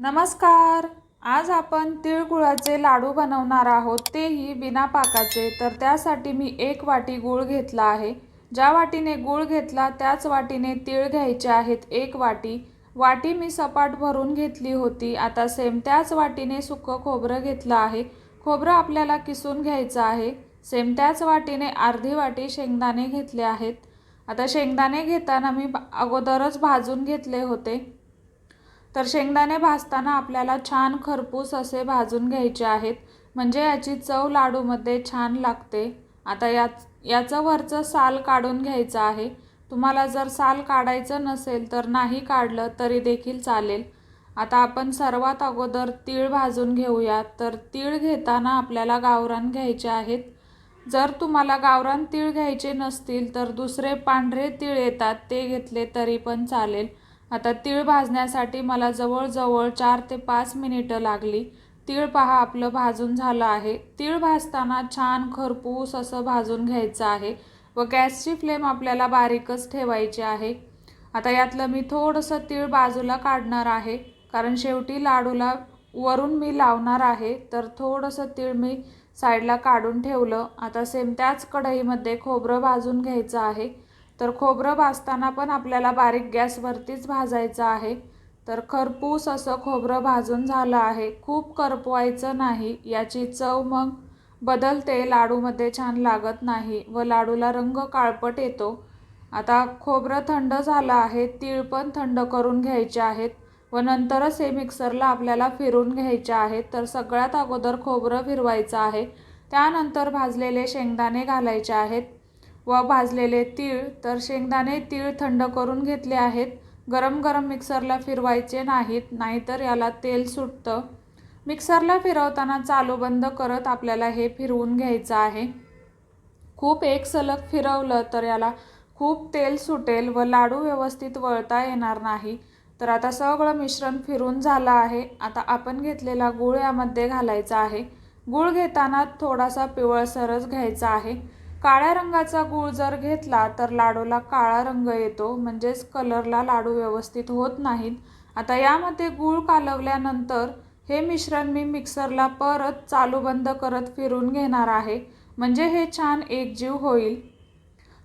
नमस्कार. आज आपण तिळगुळाचे लाडू बनवणार आहोत. तेही बिना पाकाचे. तर त्यासाठी मी एक वाटी गूळ घेतला आहे. ज्या वाटीने गूळ घेतला त्याच वाटीने तीळ घ्यायचे आहेत. एक वाटी. वाटी मी सपाट भरून घेतली होती. आता सेम त्याच वाटीने सुकं खोबरं घेतलं आहे. खोबरं आपल्याला किसून घ्यायचं आहे. सेम त्याच वाटीने अर्धी वाटी शेंगदाणे घेतले आहेत. आता शेंगदाणे घेताना मी अगोदरच भाजून घेतले होते. तर शेंगदाणे भाजताना आपल्याला छान खरपूस असे भाजून घ्यायचे आहेत. म्हणजे याची चव लाडूमध्ये छान लागते. आता याच याचं वरचं साल काढून घ्यायचं आहे. तुम्हाला जर साल काढायचं नसेल तर नाही काढलं तरी देखील चालेल. आता आपण सर्वात अगोदर तीळ भाजून घेऊयात तर तीळ घेताना आपल्याला गावरान घ्यायचे आहेत. जर तुम्हाला गावरान तीळ घ्यायचे नसतील तर दुसरे पांढरे तीळ येतात. ते घेतले तरी पण चालेल. आता तीळ भाजण्यासाठी मला जवळजवळ चार ते पाच मिनिटं लागली. तीळ पहा आपलं भाजून झालं आहे. तीळ भाजताना छान खरपूस असं भाजून घ्यायचं आहे व गॅसची फ्लेम आपल्याला बारीकच ठेवायची आहे. आता यातलं मी थोडंसं तीळ बाजूला काढणार आहे. कारण शेवटी लाडूला वरून मी लावणार आहे तर थोडंसं तीळ मी साईडला काढून ठेवलं. आता सेम त्याच कढईमध्ये खोबरं भाजून घ्यायचं आहे. तर खोबरं भाजताना पण आपल्याला बारीक गॅसवरतीच भाजायचं आहे. तर खरपूस असं खोबरं भाजून झालं आहे. खूप करपवायचं नाही. याची चव मग बदलते. लाडूमध्ये छान लागत नाही व लाडूला रंग काळपट येतो. आता खोबरं थंड झालं आहे. तीळ पण थंड करून घ्यायचे आहेत व नंतरच हे मिक्सरला आपल्याला फिरून घ्यायचे आहेत. तर सगळ्यात अगोदर खोबरं फिरवायचं आहे. त्यानंतर भाजलेले शेंगदाणे घालायचे आहेत. व भाजलेले तीळ तर शेंगदाणे तीळ थंड करून घेतले आहेत. गरम गरम मिक्सरला फिरवायचे नाहीत नाहीतर याला तेल सुटतं. मिक्सरला फिरवताना चालू बंद करत आपल्याला हे फिरवून घ्यायचं आहे. खूप एक सलग फिरवलं तर याला खूप तेल सुटेल व लाडू व्यवस्थित वळता येणार नाही. तर आता सगळं मिश्रण फिरून झालं आहे. आता आपण घेतलेला गूळ यामध्ये घालायचा आहे. गूळ घेताना थोडासा पिवळसरच घ्यायचा आहे. काळ्या रंगाचा गूळ जर घेतला तर लाडूला काळा रंग येतो म्हणजेच कलरला लाडू व्यवस्थित होत नाहीत. आता यामध्ये गूळ कालवल्यानंतर हे मिश्रण मी मिक्सरला परत चालू बंद करत फिरून घेणार आहे म्हणजे हे छान एकजीव होईल.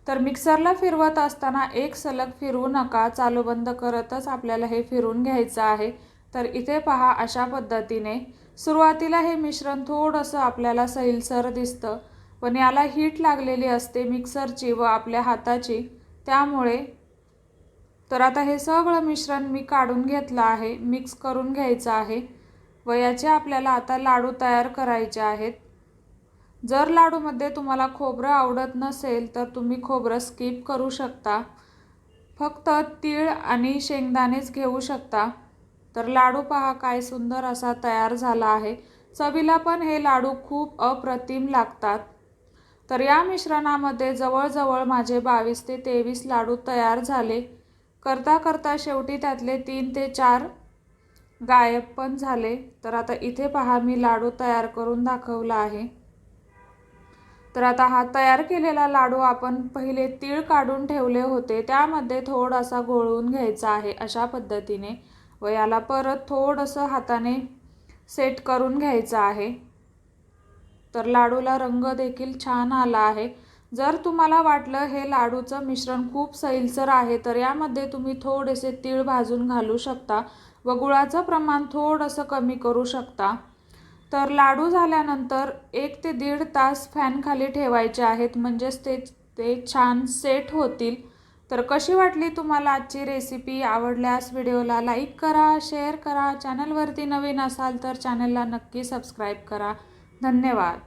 तर मिक्सरला फिरवत असताना एक सलग फिरवू नका चालू बंद करतच आपल्याला हे फिरून घ्यायचं आहे. तर इथे पहा अशा पद्धतीने सुरुवातीला हे मिश्रण थोडंसं आपल्याला सैलसर दिसतं. पण याला हीट लागलेली असते मिक्सरची व आपल्या हाताची. त्यामुळे तर आता हे सगळं मिश्रण मी काढून घेतलं आहे मिक्स करून घ्यायचं आहे व याचे आपल्याला आता लाडू तयार करायचे आहेत. जर लाडूमध्ये तुम्हाला खोबरं आवडत नसेल तर तुम्ही खोबरं स्किप करू शकता. फक्त तीळ आणि शेंगदाणेच घेऊ शकता. तर लाडू पहा काय सुंदर असा तयार झाला आहे. चवीला पण हे लाडू खूप अप्रतिम लागतात. तर या मिश्रणामध्ये जवळजवळ माझे बावीस ते तेवीस लाडू तयार झाले. करता करता शेवटी त्यातले तीन ते चार गायब पण झाले. तर आता इथे पहा मी लाडू तयार करून दाखवला आहे. तर आता हा तयार केलेला लाडू आपण पहिले तीळ काढून ठेवले होते. त्यामध्ये थोडासा घोळवून घ्यायचा आहे अशा पद्धतीने व याला परत थोडंसं हाताने सेट करून घ्यायचं आहे. तर लाडूला रंग देखील छान आला आहे. जर तुम्हाला वाटलं हे लाडूचं मिश्रण खूप सैलसर आहे तर यामध्ये तुम्ही थोडेसे तीळ भाजून घालू शकता व गुळाचं प्रमाण थोडंसं कमी करू शकता. तर लाडू झाल्यानंतर एक ते दीड तास फॅनखाली ठेवायचे आहेत म्हणजेच ते ते छान सेट होतील. तर कशी वाटली तुम्हाला आजची रेसिपी? आवडल्यास व्हिडिओला लाईक करा शेअर करा. चॅनलवरती नवीन असाल तर चॅनलला नक्की सबस्क्राईब करा. धन्यवाद.